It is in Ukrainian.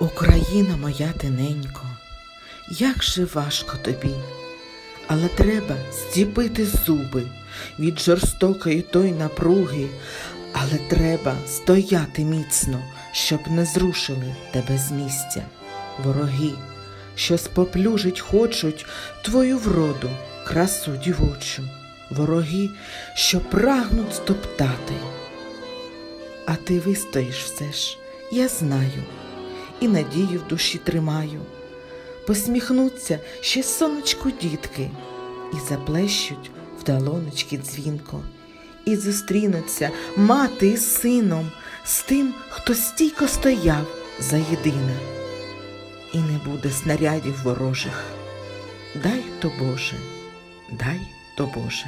Україна моя тиненько, як же важко тобі, але треба зціпити зуби від жорстокої той напруги, але треба стояти міцно, щоб не зрушили тебе з місця. Вороги, що споплюжить хочуть твою вроду, красу дівочу, вороги, що прагнуть стоптати. А ти вистоїш все ж, я знаю, і надію в душі тримаю. Посміхнуться ще сонечку дітки, і заплещуть в долоночки дзвінко, і зустрінуться мати із сином з тим, хто стійко стояв за єдине. І не буде снарядів ворожих. Дай то Боже, дай то Боже.